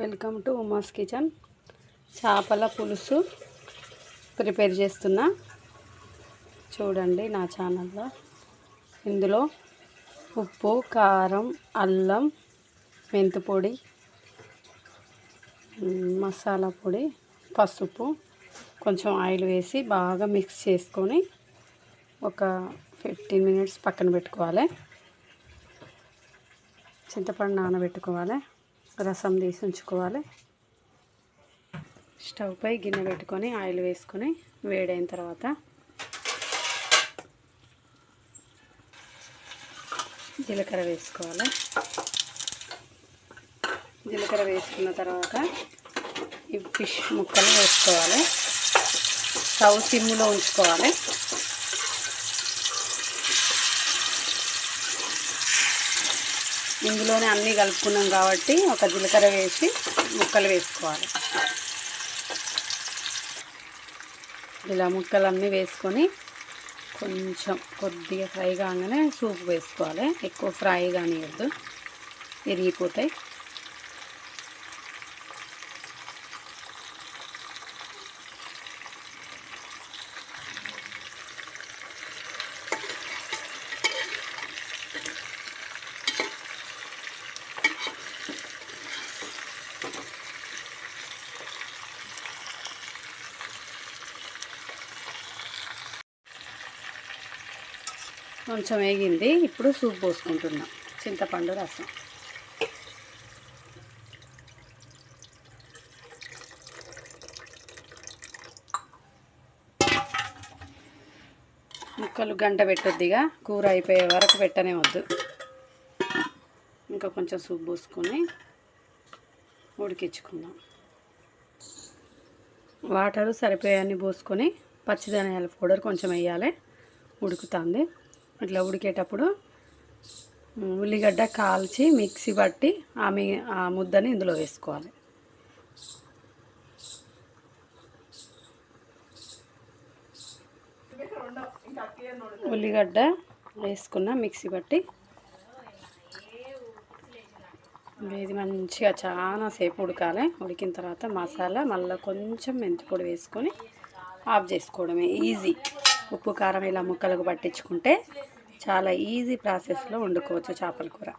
Welcome to Uma's kitchen. చేపల పులుసు prepare చేస్తున్నా. చూడండి నా ఛానల్లో. ఇందులో ఉప్పు కారం అల్లం మెంతిపొడి మసాలా పొడి పసుపు కొంచెం ఆయిల్ వేసి బాగా మిక్స్ చేసుకొని ఒక ఫిఫ్టీన్ మినిట్స్ పక్కన పెట్టుకోవాలి. చింతపండు నానబెట్టుకోవాలి. రసం తీసి ఉంచుకోవాలి. స్టవ్ పై గిన్నె పెట్టుకొని ఆయిల్ వేసుకొని వేడైన తర్వాత జీలకర్ర వేసుకోవాలి. జీలకర్ర వేసుకున్న తర్వాత ఈ ఫిష్ ముక్కలు వేసుకోవాలి. స్టవ్ సిమ్లో ఉంచుకోవాలి. ఇందులోనే అన్నీ కలుపుకున్నాం కాబట్టి ఒక జీలకర్ర వేసి ముక్కలు వేసుకోవాలి. ఇలా ముక్కలు అన్నీ వేసుకొని కొంచెం కొద్దిగా ఫ్రై కాగానే సూప్ వేసుకోవాలి. ఎక్కువ ఫ్రై కానివ్వద్దు విరిగిపోతాయి. కొంచెం వేగింది. ఇప్పుడు సూప్ పోసుకుంటున్నాం. చింతపండు రసం. ముక్కలు గంట పెట్టొద్దిగా. కూర అయిపోయే వరకు పెట్టనే వద్దు. ఇంకా కొంచెం సూప్ పోసుకొని ఉడికించుకుందాం. వాటరు సరిపోయాన్ని పోసుకొని పచ్చిధనియాల పౌడర్ కొంచెం వేయాలి. ఉడుకుతుంది. ఇట్లా ఉడికేటప్పుడు ఉల్లిగడ్డ కాల్చి మిక్సీ పట్టి ఆ మీ ఆ ముద్దని ఇందులో వేసుకోవాలి. ఉల్లిగడ్డ వేసుకున్న మిక్సీ పట్టి ఇది మంచిగా చాలాసేపు ఉడకాలి. ఉడికిన తర్వాత మసాలా మళ్ళీ కొంచెం మెంతిపొడి వేసుకొని ఆఫ్ చేసుకోవడమే ఈజీ. ఉప్పు కారం ఇలా ముక్కలకు పట్టించుకుంటే చాలా ఈజీ ప్రాసెస్లో వండుకోవచ్చు చేపల కూర.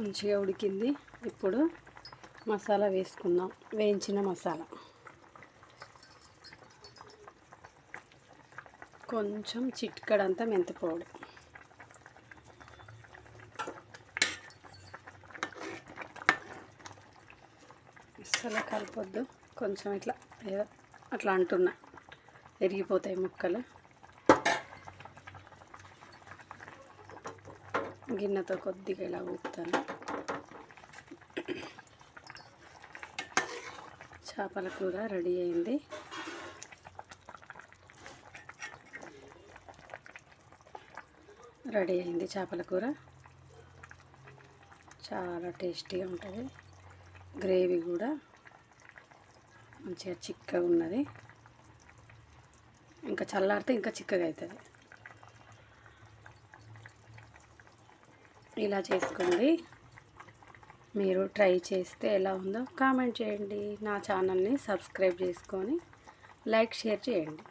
మంచిగా ఉడికింది. ఇప్పుడు మసాలా వేసుకుందాం. వేయించిన మసాలా. కొంచెం చిట్కడంతా మెంతిపౌడర్. అసలు కలపొద్దు. కొంచెం ఇట్లా ఏదో అట్లా అంటున్నా. ఎరిగిపోతాయి ముక్కలు. గిన్నెతో కొద్దిగా ఇలా ఊపుతాను. చేపల కూర రెడీ అయింది. రెడీ అయింది చేపల కూర. చాలా టేస్టీగా ఉంటుంది. గ్రేవీ కూడా మంచిగా చిక్కగా ఉన్నది. ఇంకా చల్లారితే ఇంకా చిక్కగా అవుతుంది ఇలా చేసుకోండి. మీరు ట్రై చేస్తే ఎలా ఉందో కామెంట్ చేయండి. నా ఛానల్ని సబ్స్క్రైబ్ చేసుకొని లైక్ షేర్ చేయండి.